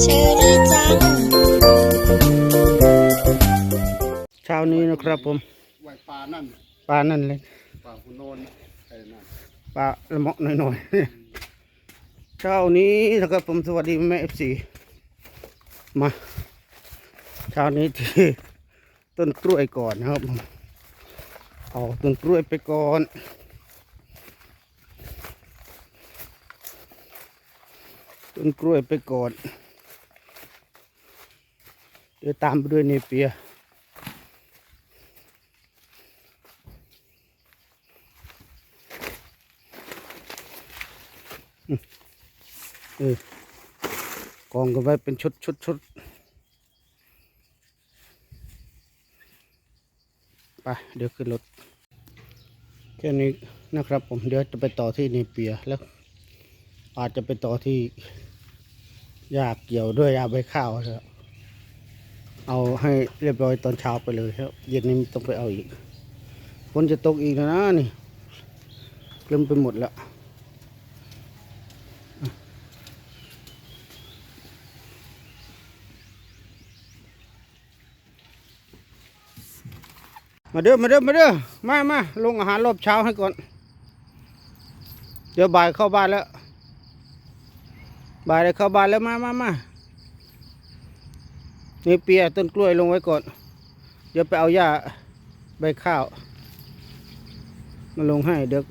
เชอรี่จังเช้านี้นะครับผมไหวปลานั่นปลานั่นเลยปลาหุนโนนไอ้นั่นปลาละเมาะหน่อยๆเช้านี้นะครับผมสวัสดีแม่เอฟซีมาเช้านี้ที่ต้นกล้วยก่อนนะครับผมเอาต้นกล้วยไปก่อน ต้นกล้วยไปก่อนเดี๋ยวตามไปด้วยเนเปียเออกองกันไว้เป็นชุดชุดชุดไปเดี๋ยวขึ้นรถแค่นี้นะครับผมเดี๋ยวจะไปต่อที่เนเปียแล้ว อาจจะไปต่อที่ ยาเกี่ยวด้วยยาใบข้าวครับเอาให้เรียบร้อยตอนเช้าไปเลยครับ เย็นนี้ต้องไปเอาอีกฝนจะตกอีกนะนี่เริ่มไปหมดแล้วมาเด้อมาเด้อมาเด้อมามาลงอาหารรอบเช้าให้ก่อน เดี๋ยวบ่ายเข้าบ้านแล้ว บาด้เข้าบานแล้วมามามานี่เปียต้นกล้วยลงไว้ก่อน เดี๋ยวไปเอาหญ้าใบข้าว มาลงให้เดี๋ยว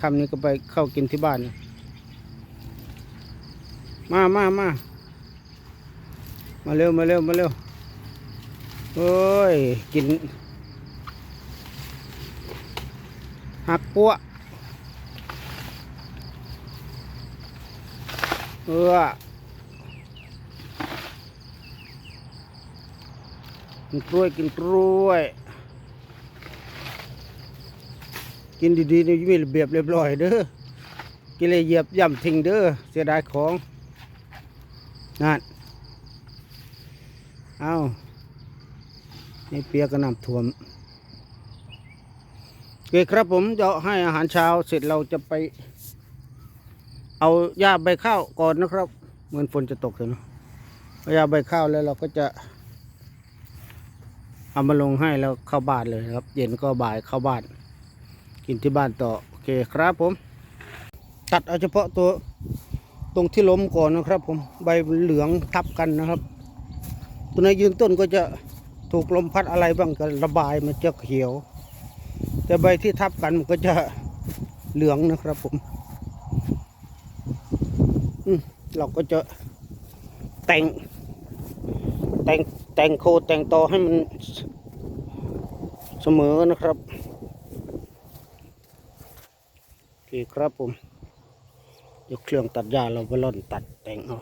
คำนี้ก็ไปเข้ากินที่บ้าน มามามามาเร็วมาเร็วมาเร็วโอ้ย กิน หักปัว เออกินกล้วยกินกล้วย กินดีๆนี่มีระเบียบเรียบร้อยเด้อกินเลยเหยียบย่ำทิ้งเด้อเสียดายของนั่นเอานี่เปียกกระนำท่วมโอเคครับผมจะให้อาหารเช้าเสร็จเราจะไป เอาหญ้าใบข้าวก่อนนะครับ เหมือนฝนจะตกเลยเนาะเอาหญ้าใบข้าวแล้วเราก็จะ เอามาลงให้แล้วเข้าบ้านเลยครับ เย็นก็บ่ายเข้าบ้าน กินที่บ้านต่อโอเคครับผม ตัดเอาเฉพาะตัวตรงที่ล้มก่อนนะครับ ผมใบเหลืองทับกันนะครับ ตัวไหนยืนต้นก็จะถูกลมพัดอะไรบ้างก็ระบายมันจะเขียว แต่ใบที่ทับกันมันก็จะเหลืองนะครับผมอืม เราก็จะแต่ง แต่งแต่งโคแต่งตอให้มันเสมอนะครับโอเคครับผมเดี๋ยวเครื่องตัดหญ้าเราไปล่อนตัดแต่งเอา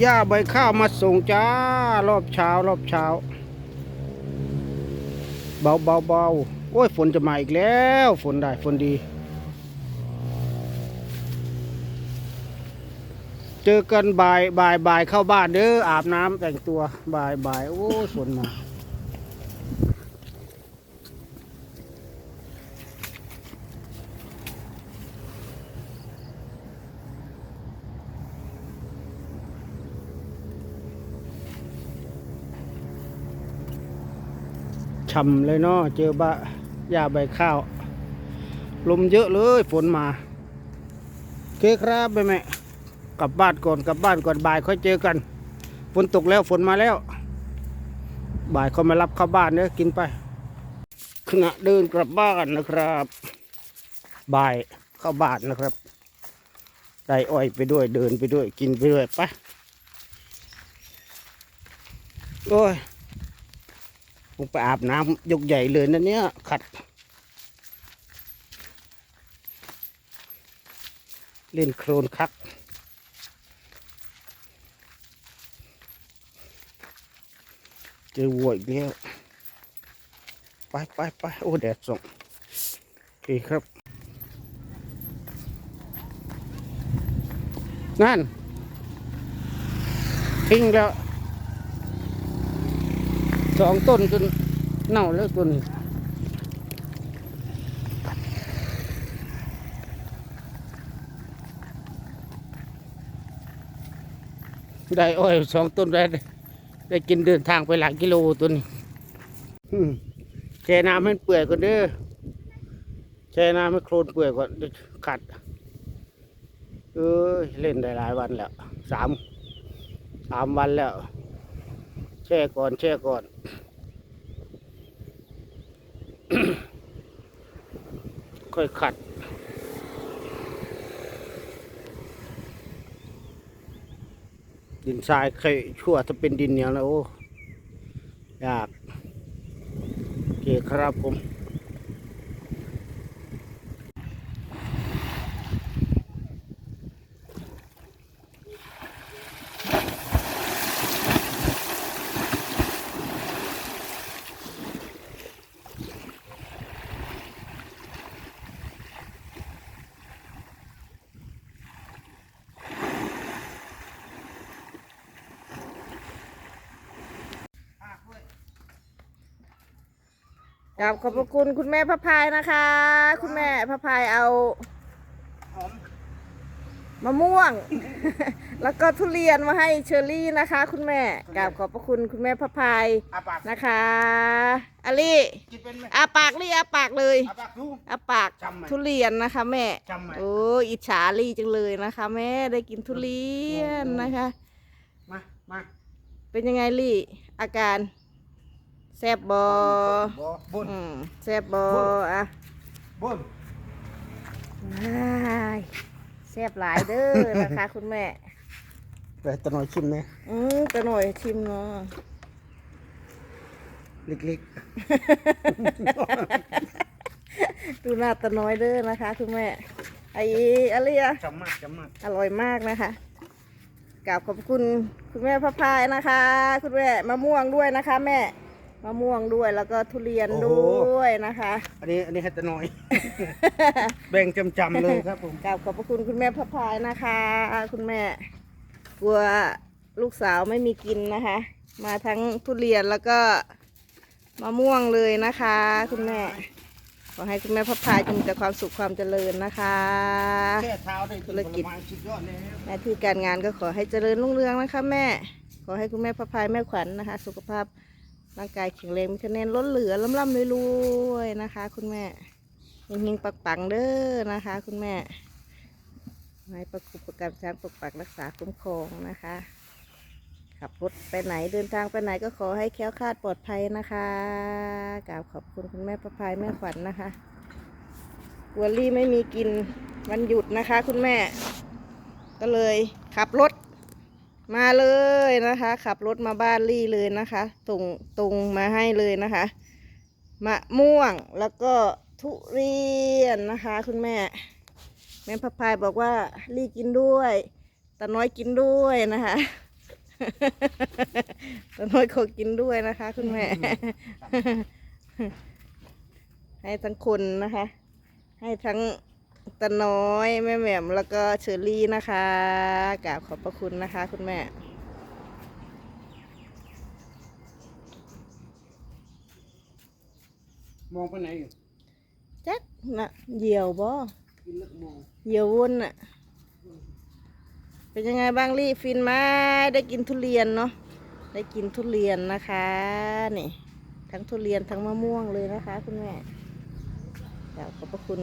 หญ้าใบข้าวมาส่งจ้า รอบเช้ารอบเช้า เบาเบาเบาโอ้ยฝนจะมาอีกแล้ว ฝนได้ฝนดี เจอกันบ่ายบ่ายบ่ายเข้าบ้านเด้ออาบน้ำแต่งตัวบ่ายบ่ายโอ้ยฝนมา ช่ำเลยเนาะเจอบะหญ้าใบข้าว ลมเยอะเลยฝนมาโอเคครับแม่แม่กลับบ้านก่อนกลับบ้านก่อนบ่ายค่อยเจอกันฝนตกแล้วฝนมาแล้ว บ่ายเขามารับเข้าบ้านเด้อกินไปขณะเดินกลับบ้านนะครับ บ่ายเข้าบ้านนะครับได้อ้อยไปด้วยเดินไปด้วยกินไปด้วยไปโอ้ย ผมไปอาบน้ำยกใหญ่เลยนะเนี่ยขัด เล่นโครนคักเจอวัวอีกแล้วไปไปไปโอ้แดดส่งโอเคครับ นั่นทิ้งแล้ว สองต้นจนเน่าแล้วต้นนี้ได้อ้อยสองต้นได้ได้กินเดินทางไปหลายกิโลตัวนี้อืมแช่น้ำให้มันเปื่อยก่อนเด้อแช่น้ำให้โคลนเปื่อยก่อนเดี๋ยวขัด เอ้ยเล่นได้หลายวันแล้วสามสามวันแล้ว แช่ก่อน แช่ก่อน ค่อยขัด ดินทรายเคยชั่วจะเป็นดินเหนียวแล้วโอ้ยากโอเคครับผม กราบขอบพระคุณคุณแม่พระพายนะคะ คุณแม่พระพายเอามะม่วง แล้วก็ทุเรียนมาให้เชอรี่นะคะ คุณแม่กราบขอบพระคุณคุณแม่พระพายอาปากนะคะอลี่กินเป็นไหมอาปากลี่อาปากเลยอาปากดูอาปากจำไหมทุเรียนนะคะ แม่จำไหมโอ้ยอิจฉาลี่จังเลยนะคะ แม่ได้กินทุเรียนนะคะ มามาเป็นยังไงลี่อาการ แซบบอบอบนอืมแซบบออะบนว้ายแซ่บหลายเด้อนะคะคุณแม่ไปตะหน่อยชิมนะอืมกระหน่อยชิมเนาะเล็กดูหน้าตาน้อยเด้อนะคะคุณแม่ไอ้อะไรอะๆจำมากจำมากอร่อยมากนะคะกราบขอบคุณคุณแม่พระพายนะคะ คุณแม่มะม่วงด้วยนะคะ แม่ มะม่วงด้วยแล้วก็ทุเรียนด้วยนะคะ อันนี้อันนี้ให้ตะหน่อย แบ่งจำจำๆเลยครับผมกราบขอบพระคุณคุณแม่พระพายนะคะ คุณแม่ กลัวลูกสาวไม่มีกินนะคะ มาทั้งทุเรียนแล้วก็มะม่วงเลยนะคะ คุณแม่ ขอให้คุณแม่พระพายจงมีแต่ความสุขความเจริญนะคะแค่เท้าได้ธุรกิจผลไม้สุดยอดเลยครับหน้าที่การงานก็ขอให้เจริญรุ่งเรืองนะคะ แม่ ขอให้คุณแม่พระพายแม่ขวัญนะคะ สุขภาพ ร่างกายแข็งแรงมีคะแนนล้นเหลือล่ำล่ำรวยๆนะคะ คุณแม่เฮงๆปังๆเด้อนะคะ คุณแม่ให้ประคุประกันช้างปกปักรักษาคุ้มครองนะคะ ขับรถไปไหนเดินทางไปไหนก็ขอให้แคล้วคลาดปลอดภัยนะคะกราบขอบคุณคุณแม่พระพายแม่ขวัญนะคะวัวลี่ไม่มีกินวันหยุดนะคะ คุณแม่ ก็เลยขับรถ มาเลยนะคะ ขับรถมาบ้านลี่เลยนะคะตรงตรงมาให้เลยนะคะมะม่วงแล้วก็ทุเรียนนะคะ คุณแม่ แม่พระพายบอกว่าลี่กินด้วยตาน้อยกินด้วยนะคะตาน้อยขอกินด้วยนะคะ คุณแม่ ให้ทั้งคนนะคะ ให้ทั้ง ตาน้อย แม่แหม่มแล้วก็เชอรี่นะคะกราบขอบพระคุณนะคะ คุณแม่มองไปไหนอยู่แจ๊กน่ะเหยี่ยวบ่กินเลิกมองเหยี่ยววนน่ะ เป็นยังไงบ้างลี่ฟินไหมได้กินทุเรียนเนาะได้กินทุเรียนนะคะนี่ทั้งทุเรียนทั้งมะม่วงเลยนะคะ คุณแม่กราบขอบพระคุณ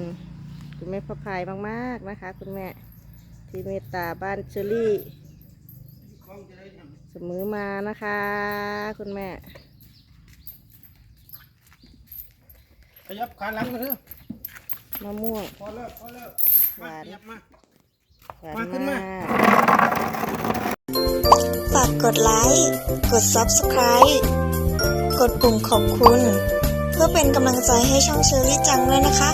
คุณแม่พระพายมากๆนะคะ คุณแม่ที่เมตตาบ้านเชอรี่ เสมอมานะคะ คุณแม่ ขยับขาหลังมาเถอะมะม่วง พอเลิกพอเลิกหวาน ขยับมา หวานมาขึ้นมมาาก ฝากกดไลค์ กด Subscribe กดปุ่มขอบคุณ เพื่อเป็นกำลังใจให้ช่องเชอรี่จังด้วยนะคะ